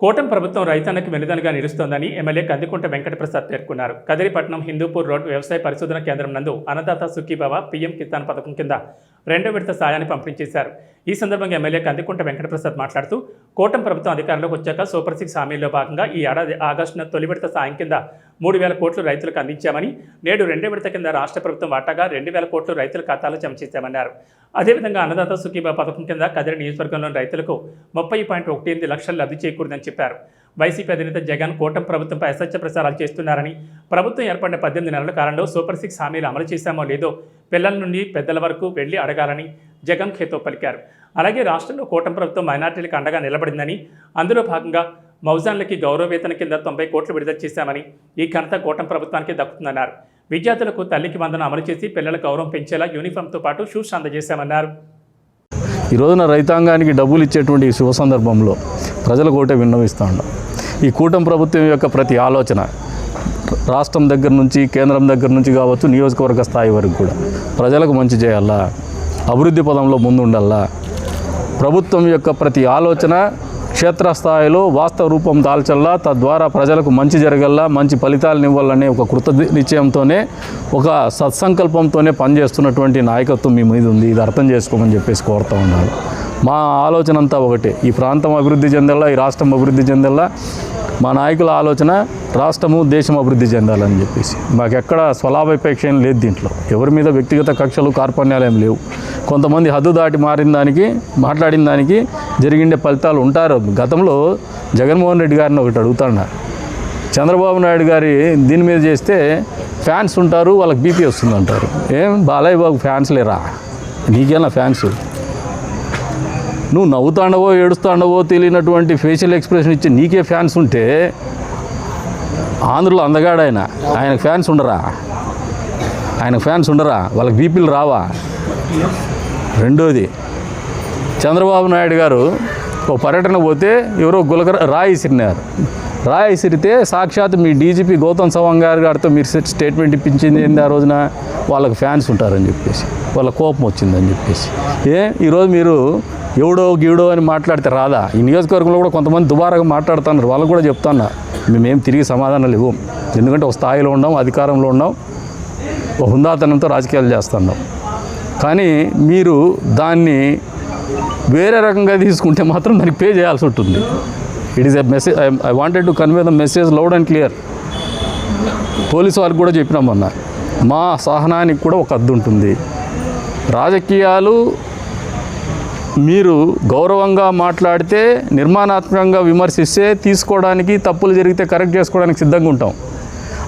కూటమి ప్రభుత్వం రైతన్నకు వెనుదలుగా నిలుస్తోందని ఎమ్మెల్యే కందికుంట వెంకటప్రసాద్ పేర్కొన్నారు. కదిరిపట్నం హిందూపూర్ రోడ్ వ్యవసాయ పరిశోధన కేంద్రం నందు అన్నదాత సుఖీబావ పీఎం కిసాన్ పథకం కింద రెండో విడత సాయాన్ని పంపిణీ చేశారు ఈ సందర్భంగా ఎమ్మెల్యే కందికుంట వెంకటప్రసాద్ మాట్లాడుతూ కూటమి ప్రభుత్వం అధికారంలోకి వచ్చాక సూపర్ సిక్స్ హామీల్లో భాగంగా ఈ ఏడాది ఆగస్టున తొలి విడత సాయం కింద మూడు వేల కోట్లు రైతులకు అందించామని నేడు రెండో విడత కింద రాష్ట్ర ప్రభుత్వం వాటాగా రెండు వేల కోట్లు రైతుల ఖాతాలో జమ చేశామన్నారు. అదేవిధంగా అన్నదాత సుఖీభా పథకం కింద కదిరి నియోజకవర్గంలోని రైతులకు ముప్పై పాయింట్ ఒకటి ఎనిమిది లక్షల లబ్ధి చేకూరిందని చెప్పారు. వైసీపీ అధినేత జగన్ కూటమి ప్రభుత్వంపై అసత్య ప్రచారాలు చేస్తున్నారని ప్రభుత్వం ఏర్పడిన పద్దెనిమిది నెలల కాలంలో సూపర్ సిక్స్ హామీలు అమలు చేశామో లేదో పిల్లల నుండి పెద్దల వరకు వెళ్ళి అడగాలని జగన్ ఖేతో పలికారు. అలాగే రాష్ట్రంలో కూటమి ప్రభుత్వం మైనార్టీలకు అండగా నిలబడిందని అందులో భాగంగా మౌజాన్లకి గౌరవవేతన కింద తొంభై కోట్లు విడుదల చేశామని ఈ ఘనత కూటమి ప్రభుత్వానికి దక్కుతుందన్నారు. విద్యార్థులకు తల్లికి వందన అమలు చేసి పిల్లల గౌరవం పెంచేలా యూనిఫామ్తో పాటు షూస్ అందజేశామన్నారు. ఈ రోజున రైతాంగానికి డబ్బులు ఇచ్చేటువంటి ఈ శుభ సందర్భంలో ప్రజలకు ఒకటే విన్నవిస్తూ ఉన్నాం ఈ కూటమి ప్రభుత్వం యొక్క ప్రతి ఆలోచన రాష్ట్రం దగ్గర నుంచి కేంద్రం దగ్గర నుంచి కావచ్చు నియోజకవర్గ స్థాయి వరకు కూడా ప్రజలకు మంచి చేయాలా? అభివృద్ధి పదంలో ముందుండాలా? ప్రభుత్వం యొక్క ప్రతి ఆలోచన క్షేత్రస్థాయిలో వాస్తవ రూపం దాల్చల్లా తద్వారా ప్రజలకు మంచి జరగల్లా మంచి ఫలితాలను ఇవ్వాలనే ఒక కృత నిశ్చయంతోనే ఒక సత్సంకల్పంతోనే పనిచేస్తున్నటువంటి నాయకత్వం మీ మీద ఉంది. ఇది అర్థం చేసుకోమని చెప్పేసి కోరుతూ ఉన్నారు మా ఆలోచన అంతా ఒకటే. ఈ ప్రాంతం అభివృద్ధి చెందాలా ఈ రాష్ట్రం అభివృద్ధి చెందాలా మా నాయకుల ఆలోచన రాష్ట్రము దేశం అభివృద్ధి చెందాలని చెప్పేసి. మాకెక్కడ స్వలాభాపేక్ష ఏం లేదు దీంట్లో. ఎవరి మీద వ్యక్తిగత కక్షలు కార్పణ్యాలు ఏం లేవు. కొంతమంది హద్దు దాటి మారిన దానికి మాట్లాడిన దానికి జరిగిండే ఫలితాలు ఉంటారు. గతంలో జగన్మోహన్ రెడ్డి గారిని ఒకటి అడుగుతాడు చంద్రబాబు నాయుడు గారి దీని మీద చేస్తే ఫ్యాన్స్ ఉంటారు వాళ్ళకి బీపీ వస్తుంది అంటారు. ఏం? బాలయ్య బాబు ఫ్యాన్స్ లేరా? నీకేనా ఫ్యాన్స్? నువ్వు నవ్వుతాండవో ఏడుస్తాండవో తెలియనటువంటి ఫేషియల్ ఎక్స్ప్రెషన్ ఇచ్చి నీకే ఫ్యాన్స్ ఉంటే ఆంధ్రలో అందగాడు ఆయన ఆయనకు ఫ్యాన్స్ ఉండరా? ఆయనకు ఫ్యాన్స్ ఉండరా? వాళ్ళకి బీపీలు రావా? రెండోది చంద్రబాబు నాయుడు గారు ఒక పర్యటన పోతే ఎవరో గులకర రాయి ఇసిరినారు. రాయి ఇసిరితే సాక్షాత్ మీ డీజీపీ గౌతమ్ సవాంగ్ గారి గారితో మీరు స్టేట్మెంట్ ఇప్పించింది ఏంది ఆ రోజున? వాళ్ళకి ఫ్యాన్స్ ఉంటారని చెప్పేసి వాళ్ళ కోపం వచ్చిందని చెప్పేసి. ఏ ఈరోజు మీరు ఎవడో గీడో అని మాట్లాడితే రాదా? ఈ నియోజకవర్గంలో కూడా కొంతమంది దుబారాగా మాట్లాడుతున్నారు. వాళ్ళకు కూడా చెప్తున్నా మేమేం తిరిగి సమాధానాలు ఇవ్వం. ఎందుకంటే ఒక స్థాయిలో ఉన్నాం అధికారంలో ఉన్నాం ఒక హుందాతనంతో రాజకీయాలు చేస్తున్నాం. కానీ మీరు దాన్ని వేరే రకంగా తీసుకుంటే మాత్రం దానికి పే చేయాల్సి ఉంటుంది. It is a message I wanted to convey the message loud and clear police వాళ్ళకి కూడా చెప్పినాం మొన్న. మా సహనానికి కూడా ఒక అద్దు ఉంటుంది. రాజకీయాలు మీరు గౌరవంగా మాట్లాడితే నిర్మాణాత్మకంగా విమర్శిస్తే తీసుకోవడానికి తప్పులు జరిగితే కరెక్ట్ చేసుకోవడానికి సిద్ధంగా ఉంటాం.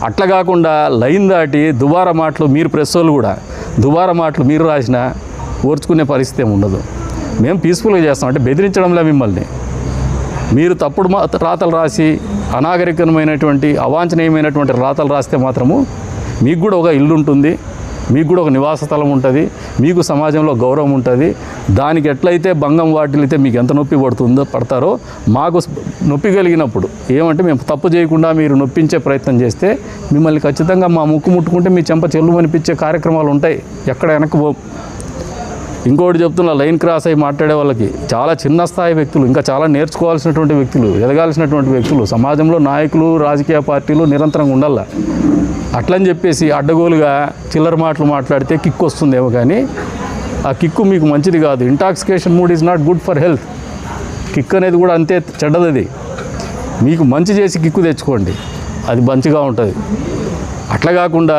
అట్లా కాకుండా లైన్ దాటి దుబారా మాటలు మీరు ప్రెస్ వాళ్ళు కూడా దుబారా మాటలు మీరు రాసినా ఓర్చుకునే పరిస్థితి ఏమి ఉండదు. మేము పీస్ఫుల్గా చేస్తాం. అంటే బెదిరించడంలే మిమ్మల్ని. మీరు తప్పుడు రాతలు రాసి అనాగరికమైనటువంటి అవాంఛనీయమైనటువంటి రాతలు రాస్తే మాత్రము మీకు కూడా ఒక ఇల్లు ఉంటుంది మీకు కూడా ఒక నివాస స్థలం ఉంటుంది మీకు సమాజంలో గౌరవం ఉంటుంది. దానికి ఎట్లయితే భంగం వాటిల్లితే మీకు ఎంత నొప్పి పడుతుందో పడతారో మాకు నొప్పి కలిగినప్పుడు ఏమంటే మేము తప్పు చేయకుండా మీరు నొప్పించే ప్రయత్నం చేస్తే మిమ్మల్ని ఖచ్చితంగా మా ముక్కు ముట్టుకుంటే మీ చెంప చెల్లు అనిపించే కార్యక్రమాలు ఉంటాయి. ఎక్కడ వెనక్కి ఇంకోటి చెప్తున్నా లైన్ క్రాస్ అయి మాట్లాడే వాళ్ళకి చాలా చిన్న స్థాయి వ్యక్తులు ఇంకా చాలా నేర్చుకోవాల్సినటువంటి వ్యక్తులు ఎదగాల్సినటువంటి వ్యక్తులు సమాజంలో నాయకులు రాజకీయ పార్టీలు నిరంతరంగా ఉండాల. అట్లని చెప్పేసి అడ్డగోలుగా చిల్లర మాటలు మాట్లాడితే కిక్ వస్తుందేమో కానీ ఆ కిక్కు మీకు మంచిది కాదు. Intoxication mood is not good for health kick అనేది కూడా అంతే చెడ్డది మీకు మంచి చేసి కిక్కు తెచ్చుకోండి. అది మంచిగా ఉంటుంది. అట్లా కాకుండా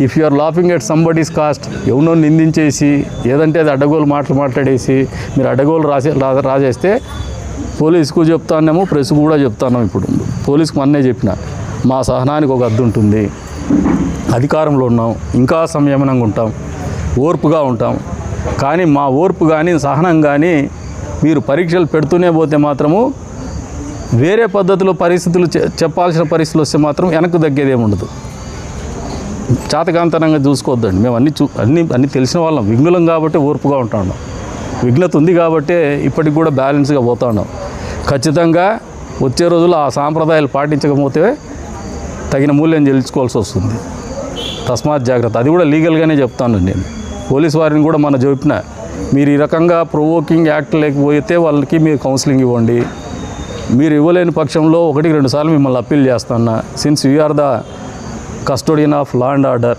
if you are laughing at somebody's caste ఎవరినో నిందించేసి ఏదంటే అది అడ్డగోలు మాటలు మాట్లాడేసి మీరు అడ్డగోలు రాసే రాజేస్తే రాసేస్తే పోలీసుకు చెప్తానేమో ప్రెస్ కూడా చెప్తాను ఇప్పుడు. పోలీసుకు మొన్నే చెప్పిన మా సహనానికి ఒక అద్దు ఉంటుంది. అధికారంలో ఉన్నాం ఇంకా సంయమనంగా ఉంటాం ఓర్పుగా ఉంటాం. కానీ మా ఓర్పు కానీ సహనం కానీ మీరు పరీక్షలు పెడుతూనే పోతే మాత్రము వేరే పద్ధతిలో పరిస్థితులు చె- చెప్పాల్సిన పరిస్థితులు వస్తే మాత్రం వెనక్కి తగ్గేదేముండదు. ఉండదు చాతకాంతనంగా చూసుకోవద్దండి. మేము అన్ని చూ అన్ని అన్ని తెలిసిన వాళ్ళం. విఘ్నులం కాబట్టి ఓర్పుగా ఉంటున్నాం విఘ్నత ఉంది కాబట్టే ఇప్పటికి కూడా బ్యాలెన్స్గా పోతా ఉన్నాం ఖచ్చితంగా వచ్చే రోజుల్లో ఆ సాంప్రదాయాలు పాటించకపోతే తగిన మూల్యం చెల్లించుకోవాల్సి వస్తుంది. తస్మాత్ జాగ్రత్త. అది కూడా లీగల్గానే చెప్తాను నేను. పోలీస్ వారిని కూడా మన చెప్పిన మీరు ఈ రకంగా ప్రొవోకింగ్ యాక్ట్ లేకపోతే వాళ్ళకి మీరు కౌన్సిలింగ్ ఇవ్వండి. మీరు ఇవ్వలేని పక్షంలో ఒకటికి రెండు సార్లు మిమ్మల్ని అప్పీల్ చేస్తున్నా since we are the custodian of law and order.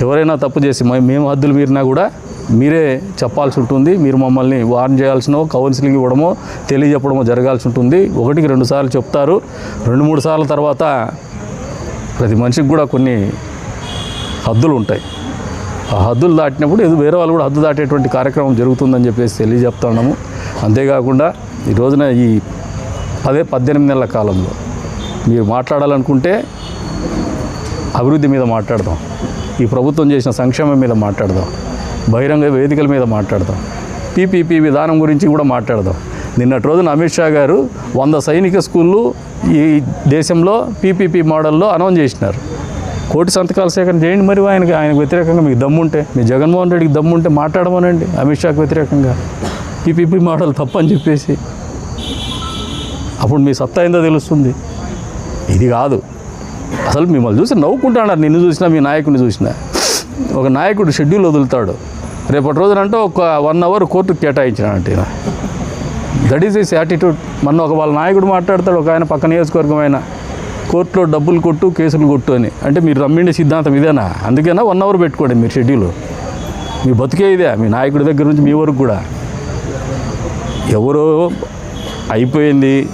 ఎవరైనా తప్పు చేసి మే- మేము హద్దులు మీరినా కూడా మీరే చెప్పాల్సి ఉంటుంది. మీరు మమ్మల్ని వార్న్ చేయాల్సినో కౌన్సిలింగ్ ఇవ్వడమో తెలియజెప్పడమో జరగాల్సి ఉంటుంది. ఒకటికి రెండు సార్లు చెప్తారు. రెండు మూడు సార్ల తర్వాత ప్రతి మనిషికి కూడా కొన్ని హద్దులు ఉంటాయి. ఆ హద్దులు దాటినప్పుడు ఏదో వేరే వాళ్ళు కూడా హద్దు దాటేటువంటి కార్యక్రమం జరుగుతుందని చెప్పేసి తెలియజెప్తున్నాము అంతేకాకుండా ఈ రోజున ఈ పదే పద్దెనిమిది నెలల కాలంలో మీరు మాట్లాడాలనుకుంటే అభివృద్ధి మీద మాట్లాడదాం. ఈ ప్రభుత్వం చేసిన సంక్షేమం మీద మాట్లాడదాం. బహిరంగ వేదికల మీద మాట్లాడదాం. పీపీపీ విధానం గురించి కూడా మాట్లాడదాం. నిన్నటి రోజున అమిత్ షా గారు వంద సైనిక స్కూళ్ళు ఈ దేశంలో పీపీపీ మోడల్లో అనౌన్స్ చేసినారు. కోటి సంతకాల సేకరణ చేయండి మరి ఆయనకి. ఆయనకు వ్యతిరేకంగా మీకు దమ్ముంటే మీ జగన్మోహన్ రెడ్డికి దమ్ముంటే మాట్లాడమనండి అమిత్ షాకు వ్యతిరేకంగా. పీపీపీ మోడల్ తప్పని చెప్పేసి. అప్పుడు మీ సత్తా ఏందో తెలుస్తుంది. ఇది కాదు. అసలు మిమ్మల్ని చూసి నవ్వుకుంటాడు? నిన్ను చూసినా మీ నాయకుడిని చూసినా? ఒక నాయకుడు షెడ్యూల్ వదులుతాడు. రేపటి రోజునంటే ఒక వన్ అవర్ కోర్టుకు కేటాయించినాడంటే దట్ ఈస్ ఇస్ యాటిట్యూడ్ మొన్న ఒక వాళ్ళ నాయకుడు మాట్లాడతాడు ఒక ఆయన పక్క నియోజకవర్గం ఆయన. కోర్టులో డబ్బులు కొట్టు కేసులు కొట్టు అని. అంటే మీరు రమ్మిండే సిద్ధాంతం ఇదేనా? అందుకేనా వన్ అవర్ పెట్టుకోండి మీరు షెడ్యూల్. మీ బతికే ఇదే మీ నాయకుడి దగ్గర నుంచి మీ వరకు కూడా. ఎవరో అయిపోయింది.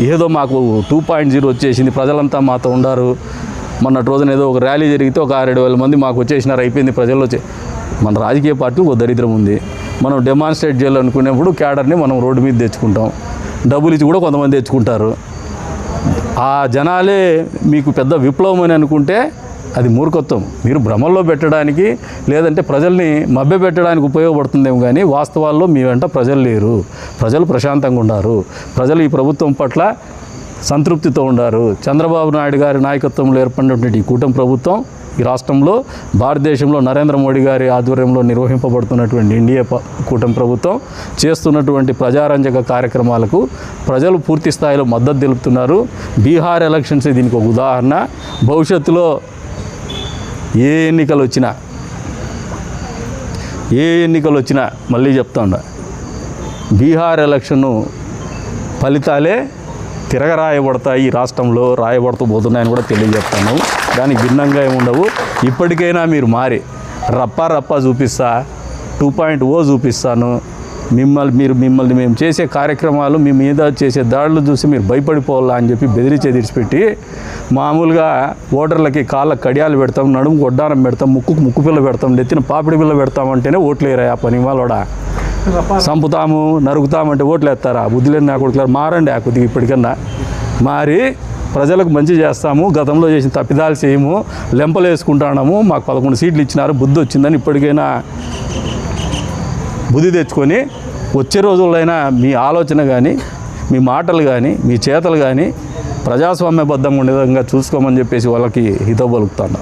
ఏదో మాకు టూ పాయింట్ జీరో వచ్చేసింది. ప్రజలంతా మాతో ఉండారు. మొన్నటి రోజున ఏదో ఒక ర్యాలీ జరిగితే ఒక ఆరేడు వేల మంది మాకు వచ్చేసినారు. అయిపోయింది ప్రజల్లో వచ్చే మన రాజకీయ పార్టీ ఒక దరిద్రం ఉంది. మనం డెమాన్స్ట్రేట్ చేయాలనుకునేప్పుడు క్యాడర్ని మనం రోడ్డు మీద తెచ్చుకుంటాం. డబ్బులు ఇచ్చి కూడా కొంతమంది తెచ్చుకుంటారు. ఆ జనాలే మీకు పెద్ద విప్లవం అని అనుకుంటే అది మూర్ఖత్వం. మీరు భ్రమల్లో పెట్టడానికి లేదంటే ప్రజల్ని మభ్యపెట్టడానికి ఉపయోగపడుతుందేమో కానీ వాస్తవాల్లో మీ వెంట ప్రజలు లేరు. ప్రజలు ప్రశాంతంగా ఉన్నారు ప్రజలు ఈ ప్రభుత్వం పట్ల సంతృప్తితో ఉన్నారు చంద్రబాబు నాయుడు గారి నాయకత్వంలో ఏర్పడినటువంటి ఈ కూటమి ప్రభుత్వం ఈ రాష్ట్రంలో భారతదేశంలో నరేంద్ర మోడీ గారి ఆధ్వర్యంలో నిర్వహింపబడుతున్నటువంటి ఎన్డీఏ కూటమి ప్రభుత్వం చేస్తున్నటువంటి ప్రజారంజక కార్యక్రమాలకు ప్రజలు పూర్తి స్థాయిలో మద్దతు తెలుపుతున్నారు. బీహార్ ఎలక్షన్స్ దీనికి ఒక ఉదాహరణ. భవిష్యత్తులో ఏ ఎన్నికలు వచ్చినా ఏ ఎన్నికలు వచ్చినా మళ్ళీ చెప్తా ఉండ బీహార్ ఎలక్షను ఫలితాలే తిరగరాయబడతాయి ఈ రాష్ట్రంలో రాయబడుతూ పోతున్నాయని కూడా తెలియజేస్తాను. దానికి భిన్నంగా ఏముండవు ఇప్పటికైనా మీరు మారి రప్ప రప్ప చూపిస్తా టూ పాయింట్ ఓ చూపిస్తాను. మిమ్మల్ని మీరు మిమ్మల్ని మేము చేసే కార్యక్రమాలు మీ మీద చేసే దాడులు చూసి మీరు భయపడిపోవాలా అని చెప్పి బెదిరించి ఎదిరిచిపెట్టి మామూలుగా ఓటర్లకి కాళ్ళ కడియాలు పెడతాం నడుము గొడ్డానం పెడతాం ముక్కుకు ముక్కు పిల్ల పెడతాం నెత్తిన పాపిడి పిల్ల పెడతాం అంటేనే ఓట్లేరా ఆ పని వాళ్ళోడా చంపుతాము నరుకుతామంటే ఓట్లు వేస్తారా? బుద్ధి లేని నా కొడుకులారు మారండి ఆ కొద్దిగా ఇప్పటికన్నా. మారి ప్రజలకు మంచి చేస్తాము గతంలో చేసిన తప్పిదాలు చేయము లెంపలు వేసుకుంటాము మాకు పదకొండు సీట్లు ఇచ్చినారు బుద్ధి వచ్చిందని ఇప్పటికైనా బుద్ధి తెచ్చుకొని వచ్చే రోజుల్లో మీ ఆలోచన కానీ మీ మాటలు కానీ మీ చేతలు కానీ ప్రజాస్వామ్యబద్ధంగా ఉండే విధంగా చూసుకోమని చెప్పేసి వాళ్ళకి హితవు పలుకుతాను.